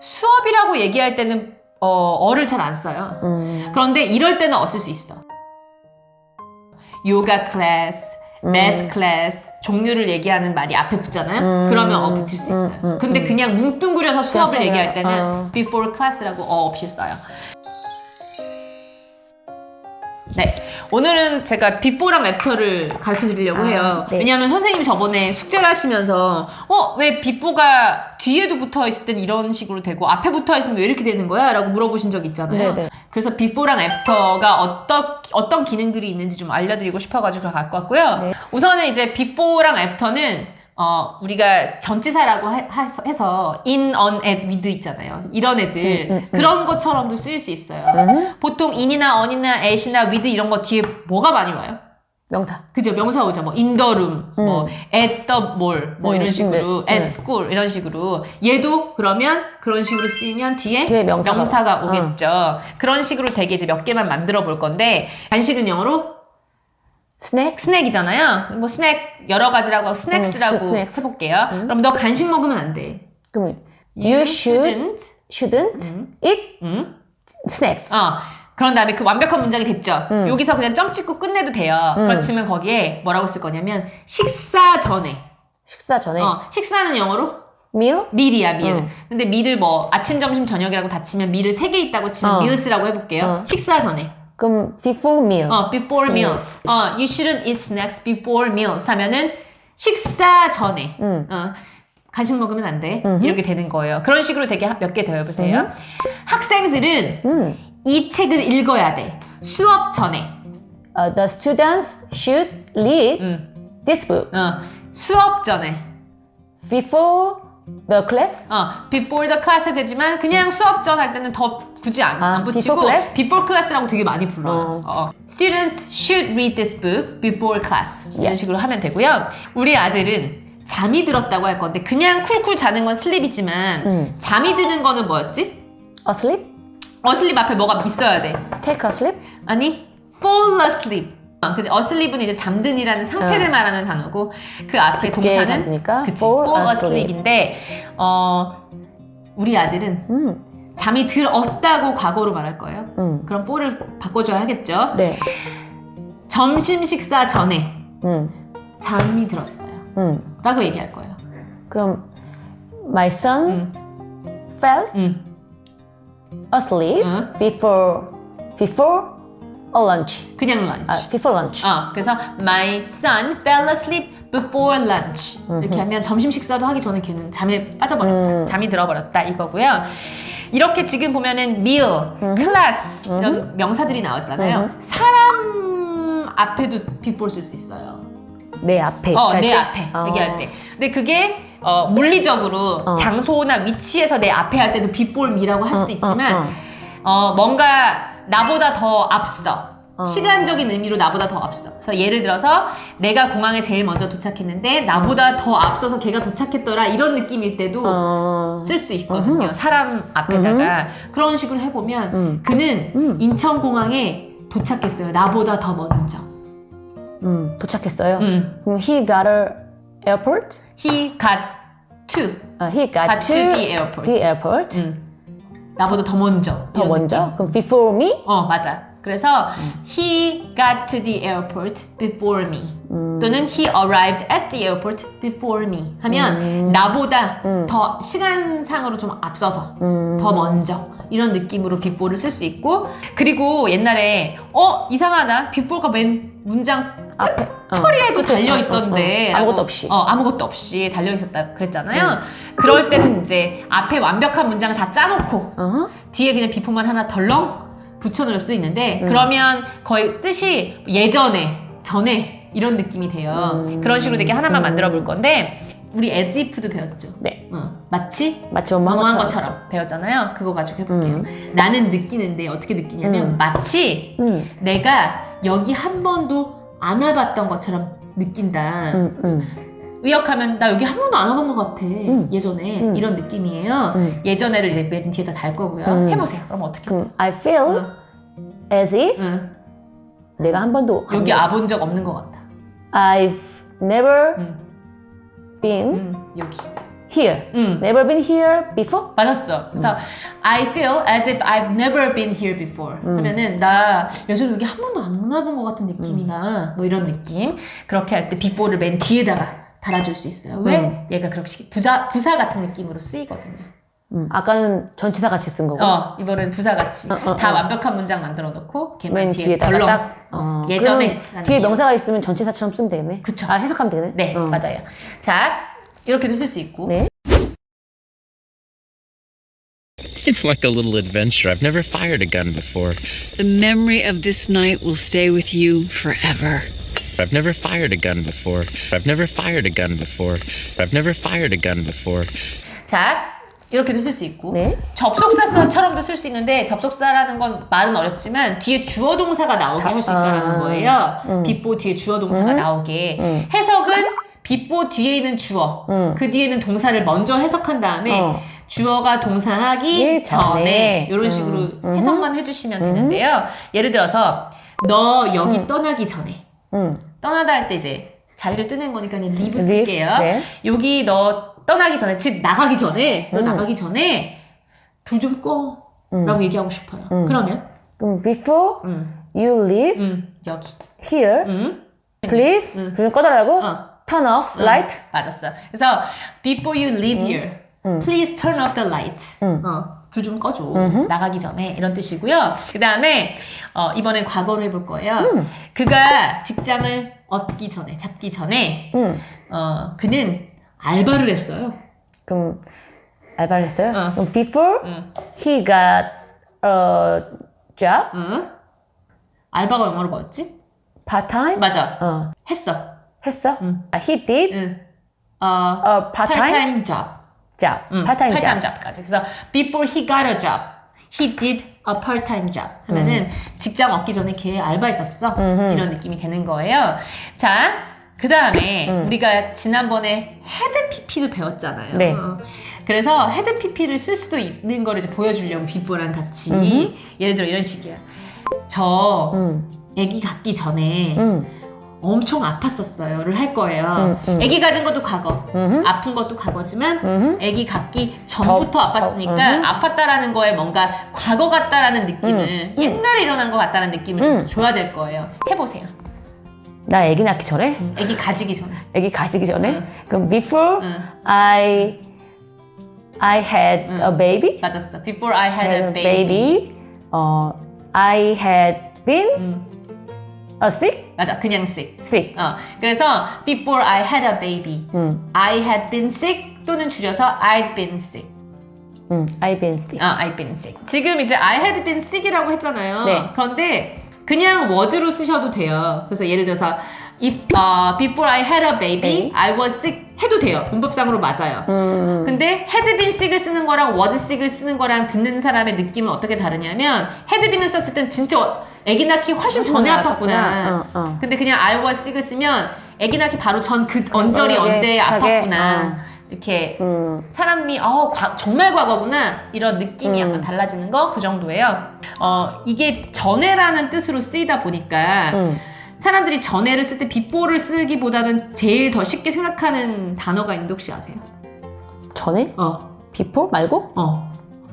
수업이라고 얘기할 때는 어, 어를 잘 안 써요. 음. 그런데 이럴 때는 어 쓸 수 있어. 요가 클래스, 매스 클래스 종류를 얘기하는 말이 앞에 붙잖아요. 음. 그러면 어 붙일 수 있어요. 음, 음, 근데 음. 그냥 뭉뚱그려서 수업을 써요. 얘기할 때는 어. before class라고 어 없이 써요. 네. 오늘은 제가 before랑 after를 가르쳐 드리려고 아, 해요. 네. 왜냐하면 선생님이 저번에 숙제를 하시면서 어, 왜 before가 뒤에도 붙어 있을 땐 이런 식으로 되고 앞에 붙어 있으면 왜 이렇게 되는 거야? 라고 물어보신 적 있잖아요. 네네. 그래서 before랑 after가 어떤 어떤 기능들이 있는지 좀 알려드리고 싶어가지고 갖고 왔고요. 네. 우선은 이제 before랑 after는 어, 우리가 전치사라고 해, 하- 해서 in, on, at, with 있잖아요. 이런 애들 음, 음, 음. 그런 것처럼도 쓰일 수 있어요. 음. 보통 in이나 on이나 at이나 with 이런 거 뒤에 뭐가 많이 와요? 명사. 그죠? 명사 오죠. 뭐 in the room, 뭐 음. at the mall, 뭐 음, 이런 식으로 네, at 네. school 이런 식으로 얘도 그러면 그런 식으로 쓰이면 뒤에, 뒤에 명사가 와. 오겠죠. 그런 식으로 되게 이제 몇 개만 만들어 볼 건데 간식은 영어로 스낵. 스낵이잖아요. 뭐 스낵 여러 가지라고 스낵스라고 음, 스낵스. 해볼게요. 음. 그럼 너 간식 먹으면 안 돼. 그럼 you should shouldn't. shouldn't 음. eat 음. snacks. 어. 그런 다음에 그 완벽한 문장이 됐죠. 음. 여기서 그냥 점 찍고 끝내도 돼요. 음. 그렇지만 거기에 뭐라고 쓸 거냐면 식사 전에. 식사 전에 어, 식사는 영어로 meal. 밀이야 밀. 음. 근데 밀을 뭐 아침, 점심, 저녁이라고 다 치면 밀을 세 개 있다고 치면 어. meals라고 해볼게요. 어. 식사 전에. 그럼 before meal. 어, before meals. 어, you shouldn't eat snacks before meals 하면은 식사 전에. 음. 어, 간식 먹으면 안 돼. 음흠. 이렇게 되는 거예요. 그런 식으로 되게 몇 개 더 해보세요. 학생들은 음. 이 책을 읽어야 돼. 수업 전에. Uh, the students should read 음, this book 어, 수업 전에. before the class. 어, before the class 되지만 그냥 수업 전 할 때는 더 굳이 안, 아, 안 붙이고 before class? before class라고 되게 많이 불러요. 어. 어. Students should read this book before class. 이런 Yeah. 식으로 하면 되고요. 우리 아들은 잠이 들었다고 할 건데 그냥 쿨쿨 자는 건 슬립이지만 음. 잠이 드는 거는 뭐였지? asleep. 어슬립 앞에 뭐가 있어야 돼. take a sleep. 아니 fall asleep. 어, 그지? asleep은 이제 잠든이라는 상태를 어. 말하는 단어고 그 앞에 동사는 그치 fall fall asleep. asleep인데 어 우리 아들은 음. 잠이 들었다고 과거로 말할 거예요. 음. 그럼 fall을 바꿔줘야 하겠죠. 네. 점심 식사 전에 음. 잠이 들었어요. 음. 라고 얘기할 거예요. 그럼 my son 음, fell 음, asleep 응. before before a lunch. 그냥 아, lunch. before lunch. 어, 그래서 my son fell asleep before lunch. 이렇게. 하면 점심 식사도 하기 전에 걔는 잠에 빠져버렸다. 음. 잠이 들어버렸다 이거고요. 이렇게 지금 보면은 meal, class 이런 명사들이 나왔잖아요. 사람 앞에도 before 쓸 수 있어요. 내 앞에. 어, 갈 내 때? 앞에 어. 얘기할 때. 근데 그게 어, 물리적으로 어. 장소나 위치에서 내 앞에 할 때도 before me라고 할 수도 어, 있지만 어, 어. 어, 뭔가 나보다 더 앞서. 어. 시간적인 의미로 나보다 더 앞서. 그래서 예를 들어서 내가 공항에 제일 먼저 도착했는데 나보다 더 앞서서 걔가 도착했더라 이런 느낌일 때도 어. 쓸 수 있거든요. 음흠. 사람 앞에다가 그런 식으로 해보면 음. 그는 음. 인천공항에 도착했어요. 나보다 더 먼저. 음, 도착했어요. 음. 그럼 he got a airport. He got to, 어, he got, got to the airport. the airport. 음. 나보다 더 먼저. 더 이런 먼저. 느낌. 그럼 before me. 어, 맞아. 그래서 음. he got to the airport before me. 음. 또는 he arrived at the airport before me 하면 음. 나보다 음. 더 시간상으로 좀 앞서서 음. 더 먼저 이런 느낌으로 before를 쓸 수 있고 그리고 옛날에 어 이상하다 before가 맨 문장 앞에 어. 허리에도 끝에, 달려 어, 어, 있던데 어. 아무것도 라고- 없이. 어 아무것도 없이 달려 있었다 그랬잖아요 그럴 때는 이제 앞에 완벽한 문장을 다 짜놓고 어허. 뒤에 그냥 비포만 하나 덜렁 붙여놓을 수도 있는데 음. 그러면 거의 뜻이 예전에 전에 이런 느낌이 돼요 음. 그런 식으로 되게 하나만 음. 만들어 볼 건데 우리 if도 배웠죠 네. 어, 마치 마치 엄마 뭐뭐한 것처럼. 배웠잖아요 그거 가지고 해볼게요 나는 느끼는데 어떻게 느끼냐면 음. 마치 음. 내가 여기 한 번도 안 와봤던 것처럼 느낀다 음. 음. 의역하면 나 여기 한 번도 안 와본 것 같아 음. 예전에 음. 이런 느낌이에요 음. 예전에를 이제 맨 뒤에다 달 거고요 음. 해보세요 그럼 어떻게 그럼 I feel 응, as if 응. 내가 한 번도 여기 와본 적 없는 것 같아 I've never 응, been 응, 여기 here. 음. Never been here before. 맞았어. 그래서 I feel as if I've never been here before. 하면은 나 요즘 여기 한 번도 안 나본 것 같은 느낌이나 뭐 이런 느낌. 그렇게 할 때 before를 맨 뒤에다가 달아줄 수 있어요. 왜? 음. 얘가 그렇게 부사 부사 같은 느낌으로 쓰이거든요. 음, 아까는 전치사 같이 쓴 거고. 어, 이번엔 부사같이 어, 어, 다 어. 완벽한 문장 만들어 놓고 걔만 맨 뒤에 뒤에다가 덜렁 딱. 어, 어, 예전에 그럼 뒤에 라는 명사가 있으면 전치사처럼 쓰면 되겠네. 그쵸. 아 해석하면 되겠네. 네, 어. 맞아요. 자, 이렇게도 쓸 수 있고. 네. It's like a little adventure. I've never fired a gun before. The memory of this night will stay with you forever. I've never fired a gun before. I've never fired a gun before. I've never fired a gun before. 자, 이렇게도 쓸 수 있고. 네. 접속사처럼도 쓸 수 있는데 접속사라는 건 말은 어렵지만 뒤에 주어 동사가 나오게 할 수 있다는 아, 거예요. 음. 빗보 뒤에 주어 동사가 나오게. 음. 해석은 빗보 뒤에 있는 주어, 음. 그 뒤에는 동사를 먼저 해석한 다음에 어. 주어가 동사하기 일 전에. 이런 음. 식으로 음. 해석만 해주시면 되는데요. 예를 들어서 너 여기 떠나기 전에 음. 떠나다 할 때 이제 자리를 뜨는 거니까 leave Leave, 쓸게요. 네. 여기 너 떠나기 전에 즉 나가기 전에 너 음. 나가기 전에 불 좀 꺼. 음. 라고 얘기하고 싶어요. 음. 그러면 그럼 before 음, you leave 음, 여기 here, 음, please 음. 불좀 꺼달라고. 어, Turn off 음, light. 맞았어. 그래서 before you leave here, 음. please turn off the light. 음. 어, 불 좀 꺼줘. 음흠. 나가기 전에 이런 뜻이고요. 그 다음에 어, 이번엔 과거로 해볼 거예요. 음. 그가 직장을 얻기 전에, 잡기 전에 음. 어, 그는 알바를 했어요. 그럼 알바를 했어요. 어. 그럼 before 응. he got a job, 응? 알바가 영어로 뭐였지? part time. 맞아. 어. 했어. 했어. 응. 아, he did 응. 어, a part time part-time job. Job. 응, part time part-time job. job까지. 그래서 before he got a job, he did a part-time job. 하면은 직장 얻기 전에 걔 알바했었어. 음흠. 이런 느낌이 되는 거예요. 자, 그 다음에 음. 우리가 지난번에 헤드 PP도 배웠잖아요. 네. 어. 그래서 헤드 PP를 쓸 수도 있는 거를 이제 보여주려고 before랑 같이 음흠. 예를 들어 이런 식이야. 저 음. 아기 갖기 전에 음. 엄청 아팠었어요를 할 거예요. 음, 음. 아기 가진 것도 과거, 음흠. 아픈 것도 과거지만 음흠. 아기 갖기 전부터 더, 아팠으니까 더, 음. 아팠다라는 거에 뭔가 과거 같다라는 느낌을 음, 음. 옛날에 일어난 것 같다는 느낌을 좀 음. 줘야 될 거예요. 해보세요. 나 아기 낳기 전에, 아기 가지기 전에. 아기 가지기 전에. 응. 그럼 before 응, I I had 응. a baby, 맞았어. Before I had had a baby. 어, I had been 음, a sick, 맞아. 그냥 sick. sick. 어, 그래서 before I had a baby, 음, I had been sick 또는 줄여서 I'd been sick. 음, I've been sick. 아, I've been sick. 지금 이제 I had been sick이라고 했잖아요. 네. 그런데 그냥 was로 쓰셔도 돼요. 그래서 예를 들어서 if uh, before I had a baby, 네. I was sick 해도 돼요. 문법상으로 맞아요. 음, 근데 had been sick을 쓰는 거랑 was sick을 쓰는 거랑 듣는 사람의 느낌은 어떻게 다르냐면 been을 썼을 땐 진짜 아기 낳기 훨씬 전에 아팠구나. 어, 어. 근데 그냥 I was sick을 쓰면 아기 낳기 바로 전 그 언저리 어, 예, 언제 비슷하게, 아팠구나. 어. 이렇게 음, 사람이 어 과- 정말 과거구나 이런 느낌이 음. 약간 달라지는 거 그 정도예요. 어 이게 전에라는 뜻으로 쓰이다 보니까 음. 사람들이 전에를 쓸때 before를 쓰기보다는 제일 더 쉽게 생각하는 단어가 있는데 혹시 아세요? 전에? 어, before 말고? 어.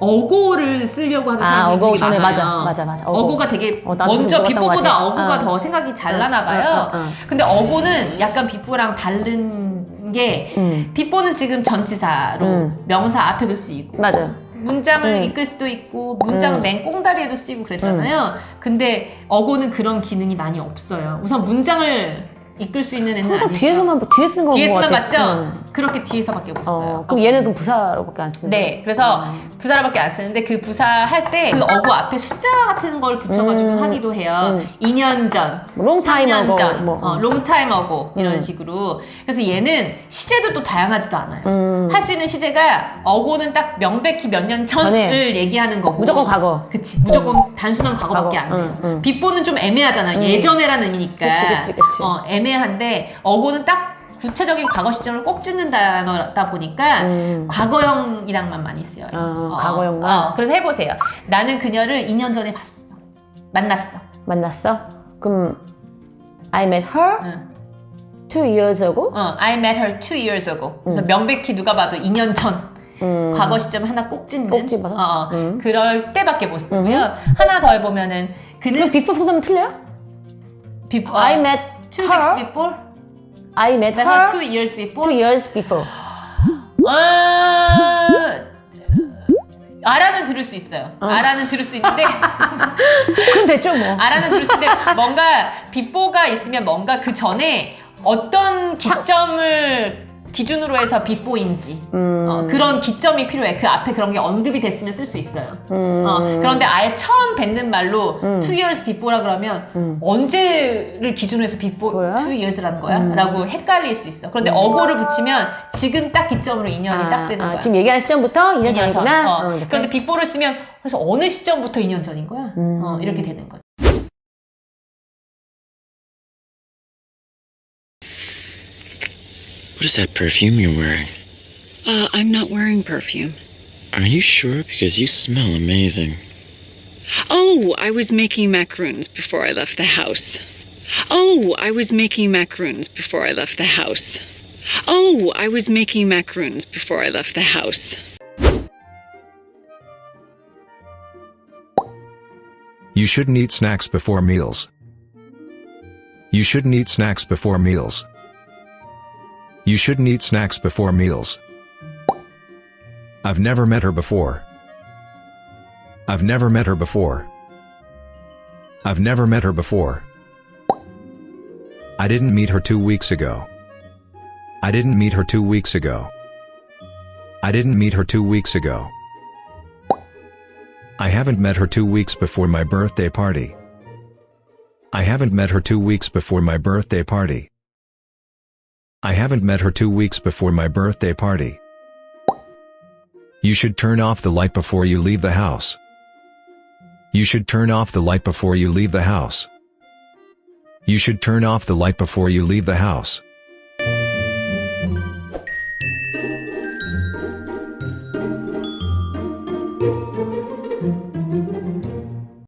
어고를 쓰려고 하는 아, 사람들이 어고 되게 전에 많아요. 맞아, 맞아, 맞아. 어고. 어고가 되게 어, 나도 먼저 것 비포보다 같아. 어고가 어. 더 생각이 잘 나나 어, 봐요. 어, 어, 어. 근데 어고는 약간 비포랑 다른 게 음, 비포는 지금 전치사로 음. 명사 앞에도 쓰이고 맞아요. 문장을 음. 이끌 수도 있고 문장 음. 맨 꽁다리에도 쓰이고 그랬잖아요. 근데 어고는 그런 기능이 많이 없어요. 우선 문장을 이끌 수 있는 애는 항상 아니고 뒤에서만 뒤에 쓰는 거 쓰면 같아. 맞죠? 음. 그렇게 뒤에서밖에 못 써요. 어, 그럼 얘는 그럼 부사로밖에 안 쓰는 네, 그래서 부사로밖에 안 쓰는데 그 부사 할 때 그 어구 앞에 숫자 같은 걸 붙여가지고 음. 하기도 해요. 음. 2년 전, time 3년 ago, 전, 뭐. 어, time ago 이런 음. 식으로. 그래서 얘는 시제도 또 다양하지도 않아요. 음. 할 수 있는 시제가 어고는 딱 명백히 몇 년 전을 전에. 얘기하는 거고 무조건 과거. 그치 무조건 단순한 과거밖에 과거. 안 돼요. 음, 음. 비포는 좀 애매하잖아. 음. 예전에라는 의미니까. 그치, 그치, 그치. 어, 애매 한데 어고는 딱 구체적인 과거 시점을 꼭 찍는 단어다 보니까 음. 과거형이랑만 많이 쓰여요. 어, 과거형만? 어, 그래서 해보세요. 나는 그녀를 2년 전에 봤어. 만났어. 만났어? 그럼 I met her 응. Two years ago? 어, I met her two years ago. 그래서 명백히 누가 봐도 2년 전. 과거 시점 하나 꼭 찝는. 꼭 집어서? 어, 어. 음. 그럴 때밖에 못 쓰고요. 하나 더 해보면은 그는 그 before 쓰면 틀려요? before, I met two weeks before, I met met her her two years before. two years before. 어... 알아는 들을 수 있어요. 알아는 들을 수 있는데 그럼 됐죠 뭐. 알아는 들을 수 있는데 뭔가 비포가 있으면 뭔가 그 전에 어떤 기점을 기준으로 해서 비포인지 음. 어, 그런 기점이 필요해. 그 앞에 그런 게 언급이 됐으면 쓸 수 있어요. 음. 어, 그런데 아예 처음 뵙는 말로 two years before라 그러면 음. 언제를 기준으로 해서 before 뭐야? two years라는 거야? 음. 라고 헷갈릴 수 있어. 그런데 어고를 붙이면 지금 딱 기점으로 인연이 딱 되는 거야. 지금 얘기하는 시점부터 2년 2년 전. 전이구나. 어. 어. 그런데 before를 쓰면 그래서 어느 시점부터 2년 전인 거야? 음. 어, 이렇게 되는 거지. What is that perfume you're wearing? Uh, I'm not wearing perfume. Are you sure? Because you smell amazing. Oh, I was making macaroons before I left the house. Oh, I was making macaroons before I left the house. Oh, I was making macaroons before I left the house. You shouldn't eat snacks before meals. You shouldn't eat snacks before meals. You shouldn't eat snacks before meals. I've never met her before. I've never met her before. I've never met her before. I didn't meet her two weeks ago. I didn't meet her two weeks ago. I didn't meet her two weeks ago. I haven't met her two weeks before my birthday party. I haven't met her two weeks before my birthday party. I haven't met her two weeks before my birthday party. You should turn off the light before you leave the house. You should turn off the light before you leave the house. You should turn off the light before you leave the house.